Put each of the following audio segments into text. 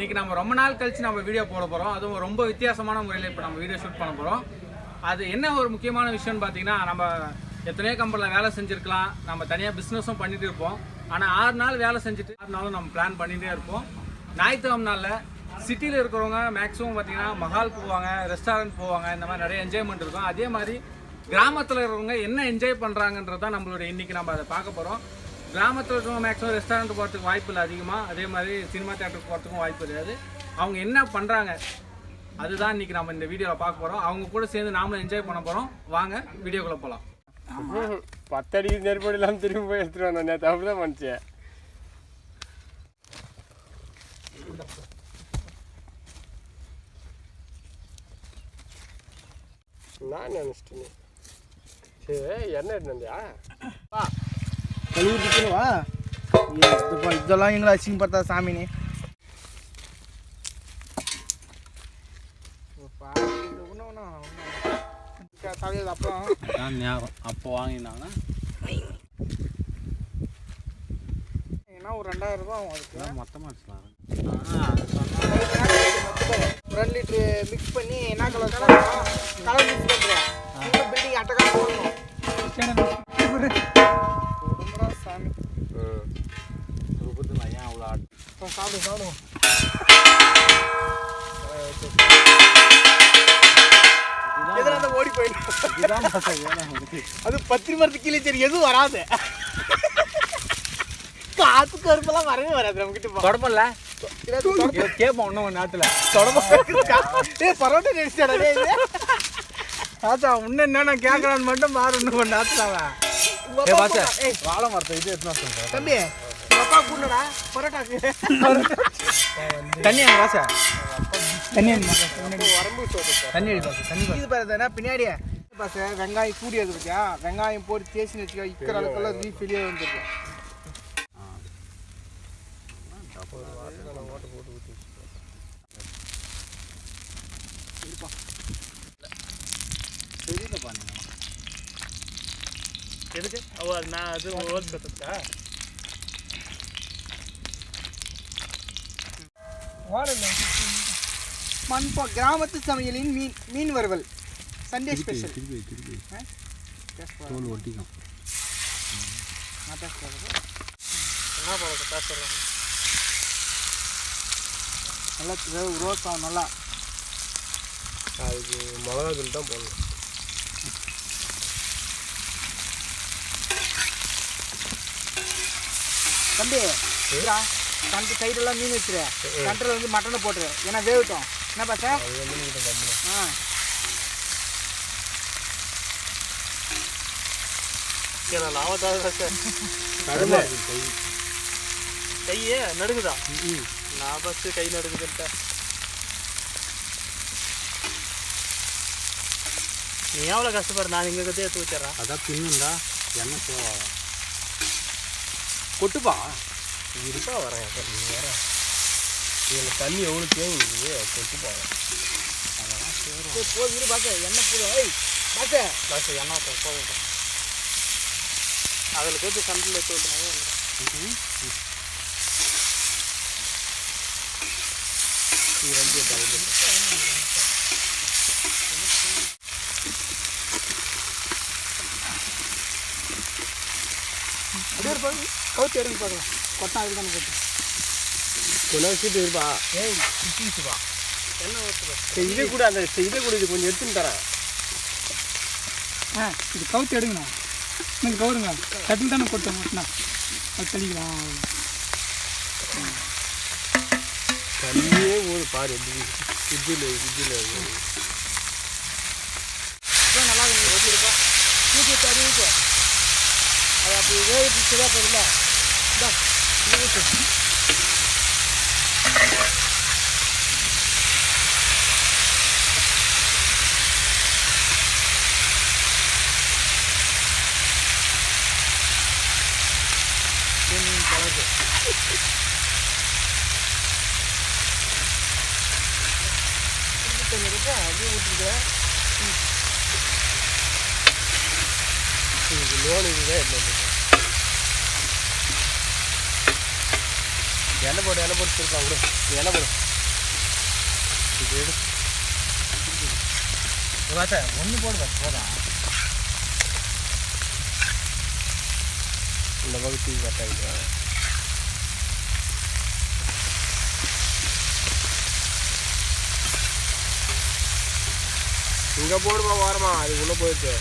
இன்னைக்கு நம்ம ரொம்ப நாள் கழிச்சு நம்ம வீடியோ போட போகிறோம் அதுவும் ரொம்ப வித்தியாசமான முறையில் இப்போ நம்ம வீடியோ ஷூட் பண்ண போகிறோம் அது என்ன ஒரு முக்கியமான விஷயம்னு பார்த்தீங்கன்னா நம்ம எத்தனையோ கம்பெனியில் வேலை செஞ்சுருக்கலாம். நம்ம தனியாக பிஸ்னஸும் பண்ணிட்டு இருப்போம். ஆனால் ஆறு நாள் வேலை செஞ்சுட்டு ஆறு நாளும் நம்ம பிளான் பண்ணிகிட்டே இருப்போம். ஞாயிற்றுக்கிழமை நாளில் சிட்டியில் இருக்கிறவங்க மேக்ஸிமம் பார்த்தீங்கன்னா மஹால் போவாங்க ரெஸ்டாரண்ட் போவாங்க இந்த மாதிரி நிறைய என்ஜாய்மெண்ட் இருக்கும். அதே மாதிரி கிராமத்தில் இருக்கிறவங்க என்ன என்ஜாய் பண்ணுறாங்கன்றது தான் நம்மளுடைய இன்றைக்கி நம்ம அதை பார்க்க போகிறோம் கிராமத்தில் இருக்கிறவங்க மேக்ஸிமம் ரெஸ்டாரண்ட் போகிறதுக்கு வாய்ப்பு இல்லை அதிகமாக அதே மாதிரி சினிமா தேட்டருக்கு போகிறதுக்கும் வாய்ப்பு கிடையாது. அவங்க என்ன பண்ணுறாங்க அதுதான் இன்னைக்கு நம்ம இந்த வீடியோவில் பார்க்க போகிறோம் அவங்க கூட சேர்ந்து நாமளும் என்ஜாய் பண்ண போகிறோம் வாங்க வீடியோக்குள்ளே போகலாம் பத்தடி நெருப்படி இல்லாமல் திரும்பி போய் எடுத்துட்டு வந்தேன் நேற்று அப்படிதான் பண்ணிச்சேன். நான் நினச்சிட்டேன். சரி என்ன எடுத்து வந்தியா கழுவுறதுக்கு வா இது இதெல்லாம் எங்களை அசிங்கப்படுத்தா சாமினே தலையாது அப்புறம் ஞாபகம். அப்போ வாங்கினாங்க. ஏன்னா ஒரு ரெண்டாயிரம் ரூபாய் ஆகும் அதுக்கு. மொத்தமாக ரெண்டு லிட்ரு மிக்ஸ் பண்ணி என்ன கலர் கலர் கலர் மிக்ஸ் பண்ணுறேன் இந்த பில்டிங் அட்டகாசம் போடணும் கொடுங்கடா சாமி ஏன் அவ்வளோ அப்புறம் சாப்பிடு சாப்பிடுவோம் ஓடி போயிடும் அது பத்திரி மரத்து கீழே சரி எதுவும் வராது. காத்து கருப்பெல்லாம் வரவே வராது நம்ம கிட்ட தொடப்பல்ல கேட்போம் இன்னும் நேரத்தில் ஏய் பரோட்டா நடிச்சாடா ஆச்சா உன்ன என்ன கேட்கறான்னு மட்டும் பாரு இன்னும் ஏய் வாழை மரத்தை இது சொல்கிறேன் தம்பி அப்பா கூடடா பரோட்டாக்கு. தண்ணி அங்கே வாச தண்ணி வரம்பு தண்ணி தண்ணி இது பாரு தானே பின்னாடி பாச வெங்காயம் கூடியது பத்தியா? வெங்காயம் போட்டு தேய்ச்சி வச்சுக்கோ இக்கிற அளவுக்குள்ள லீஃப் வெளியே வந்துருக்கு தெரியலப்பா நீங்கள் எதுக்கு? அது நான் அது ஓட்டு கற்றுக்கா மண்பா கிராமத்து சமையலின் மீன் மீன் வறுவல். சண்டே ஸ்பெஷல் தோல் ஒட்டிக்கும். நல்லா ரோஸ் நல்லா. அதுக்கு மிளகா தூள் தான் போடணும். தம்பி கண்டு சைடெல்லாம் மீன் வச்சிரு. கண்டில் வந்து மட்டனை போட்டுரு. ஏன்னா வேகட்டும். என்ன கம்மி ஆ. கையே நடுக்குதா நான் ஃபஸ்ட்டு கை நடுக்குதுன்ட்டேன் நீ எவ்வளோ கஷ்டப்படுற நான் இங்கே கத்தே எடுத்து வச்சிடறேன். அதான் பின்னுண்டா எண்ணெய் சேவாகும் கொட்டுப்பா. இருப்பா வரேன் நீ வேற. இதில் தண்ணி எவ்வளோ தேங்குது கொட்டு போகிறேன் சரி, போதும் இரு பாச எண்ணெய் போதும் ஏய் பாச லாஸ்ட் எண்ணெய் ஊற்ற போதும் அதில் போய்ட்டு சண்டில் எடுத்து விட்டுனாவே வந்துடும் ரெண்டு டவுன் கவுத்து எடுங்க பார்க்கலாம் கொட்டா அதுக்கு தானே போட்டு கொஞ்சம் வச்சுட்டு இருப்பா ஏய் சுற்றிச்சுப்பா எண்ணெய் சரி இதே கூட அந்த இதே கூட இது கொஞ்சம் எடுத்துன்னு தரேன் ஆ இது கவுத்து எடுங்கண்ணா நீங்கள் கவுருங்க தட்டில் தானே கொட்டோம் மட்டும்னா அது தெளிக்கலாம் தண்ணியே பாரு எப்படி இதில் இதில் இதான் நல்லா இருக்கும் வச்சுருப்பா தூக்கி தடி ஊற்று அது அப்படி சரியாக போகுதுல்ல அப்படியே ஊற்றிக்கிறேன் இது லோன் இதுதான் என்ன எண்ணெய் போட்டு எண்ணெய் போட்டு திருப்பா விடு. எண்ணெய் போடு. ஒன்று போடுதா? போதா? இந்த பகுதி கரெக்டாக இங்கே போடுமா போயிட்டு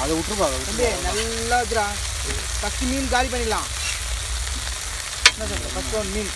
அதை விட்டுருப்பா அதை தம்பி நல்லா வச்சுடா ஃபஸ்ட்டு மீன் காலி பண்ணிடலாம். என்ன சொல்ற ஃபஸ்ட் ஒன் மீன்.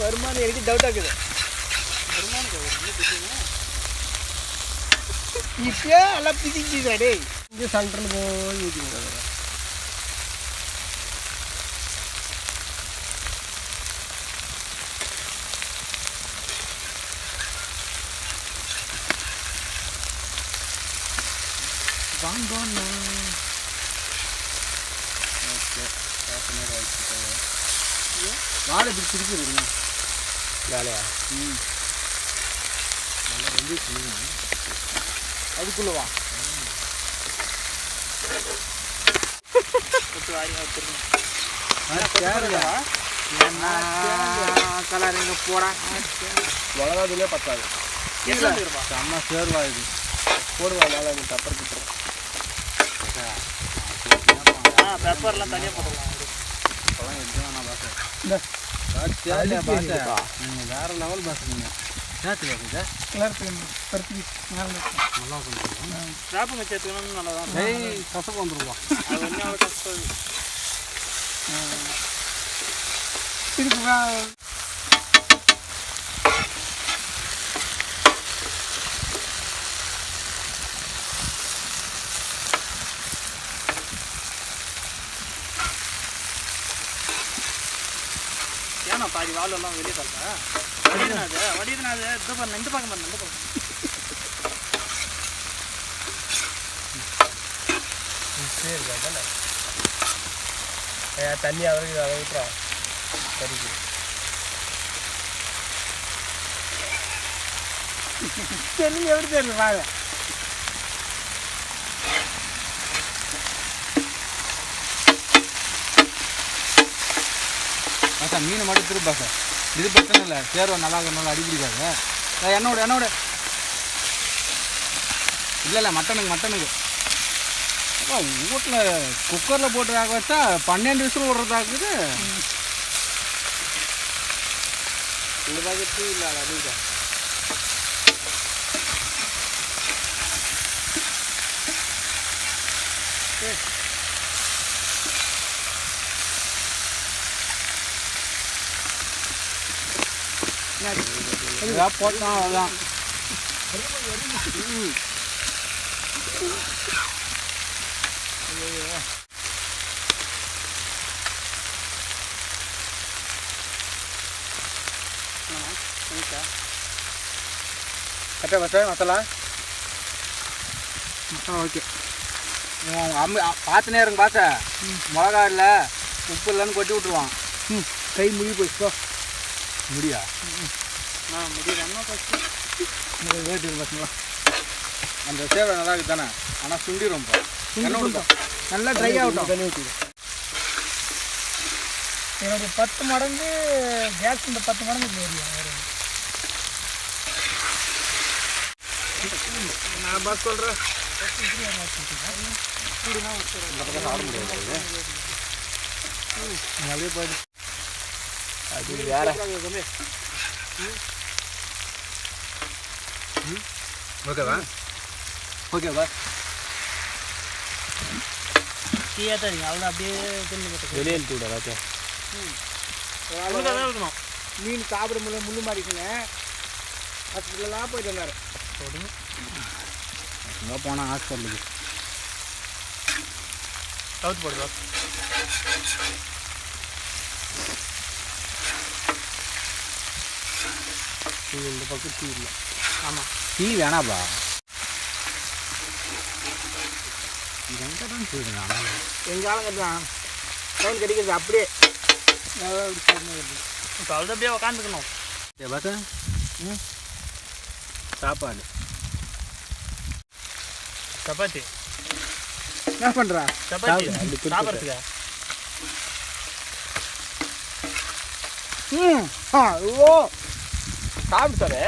வருமானம் எனக்கு டவுட்டாக இருக்குது இப்பயே எல்லாம் பிதிக்கிட்டா டேய். இங்கே சென்டரில் போய் ஊற்றிங்க வாழை இப்படி பிடிக்கிறது வேலையா அதுக்குள்ள வா கலர் எங்க போடா மிளகா தூளே பத்தாது செம்ம சேர்வா இது போடுவா மேலே பெப்பர் கிட்டுரும் பெப்பர்லாம் தனியாக போடலாம் தேவையா பாச நீங்கள் வேற லெவல் பாச நீங்கள் சேர்த்து கலர் பருத்தி மேலே வேப்பங்க சேர்த்துக்கணும்னு நல்லா தான் ஏய் கசப்பு வந்துருவோம் அது ஒன்றும் கஷ்டம் இதுக்கு ஏன்னா பாதி வால் எல்லாம் வெளியே தரல வடிதுனா அது வடிதுனா அது இந்த பாருங்க இந்த பக்கம் பாருங்க இந்த பக்கம். சரி தானே ஏ தண்ணி அவருக்கு அதை விட்டுறா சரிக்கு தெரியல எப்படி தெரியல வாங்க. பாசா மீனை மட்டும் திரு பாசா இது பிரச்சனை இல்லை. சேர்வா நல்லா இருக்கனால அடிப்பிடிக்காது ஏய், என்னோட என்னோட. இல்லை இல்லை மட்டனுக்கு மட்டனுக்கு வீட்டில் குக்கரில் போட்டு வேக வச்சா பன்னெண்டு விசில் விடுறதாக்குது இந்த பக்கத்து இல்லை அதுதான் ஏதாவது போட்டோம் அவ்வளோதான் கரெக்டாக பசா மசாலா ஓகே. உங்கள் அம்மி பார்த்துனே இருங்க பாச மிளகா இல்லை உப்பு இல்லைன்னு கொட்டி விட்ருவான் ம். கை முழி போச்சு முடியா? நான் முடியல என்ன ஃபஸ்ட்டு வேட்டு பசங்களா அந்த சேவை நல்லா இருக்கு தானே ஆனால் சுண்டிடும் நல்லா ட்ரை ஆகட்டும். தண்ணி ஊற்றி என்னுடைய பத்து மடங்கு கேஸ் இந்த பத்து மடங்கு இது ஏரியா வேறு நான் பஸ் சொல்கிறேன் அப்படியே போயிடு. அது வேற. ஓகேவா? ஓகேவா? டீயாக தான் நீங்கள் அவ்வளோ அப்படியே தின்னு போட்டு வெளியே இழுத்து விட எல்லாத்தையும் ஒழுங்காக தான் இருக்கணும். மீன் சாப்பிட முடியல முள்ளு மாறிக்குங்க ஹாஸ்பிட்டலாம் போயிட்டு வந்தார். எங்கே போனால் ஹாஸ்பிட்டலுக்கு. கவுத்து போடுதா? இது இந்த பக்கம் டீ இல்லை. ஆமாம் டீ வேணாப்பா. இது எங்கே தான் போயிடுங்க எங்கள் ஆளுங்க தான் கிடைக்கிறது அப்படியே. அப்படியே உக்காந்துக்கணும். பாச ம் சாப்பாடு. சப்பாத்தி. என்ன பண்ணுறா சப்பாத்தி. சாப்பிட்றதுக்கா? ம் ஆ ஓ. சாப்பிட்டானே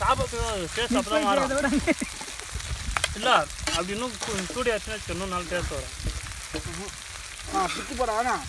சாப்பிட்டு டேஸ்ட் அப்போ தான் மாறும். இல்லை அப்படி இன்னும் சூடியாச்சுன்னா இன்னும் நல்ல டேஸ்ட் வரும். ஆ பிச்சு போட வேணாம்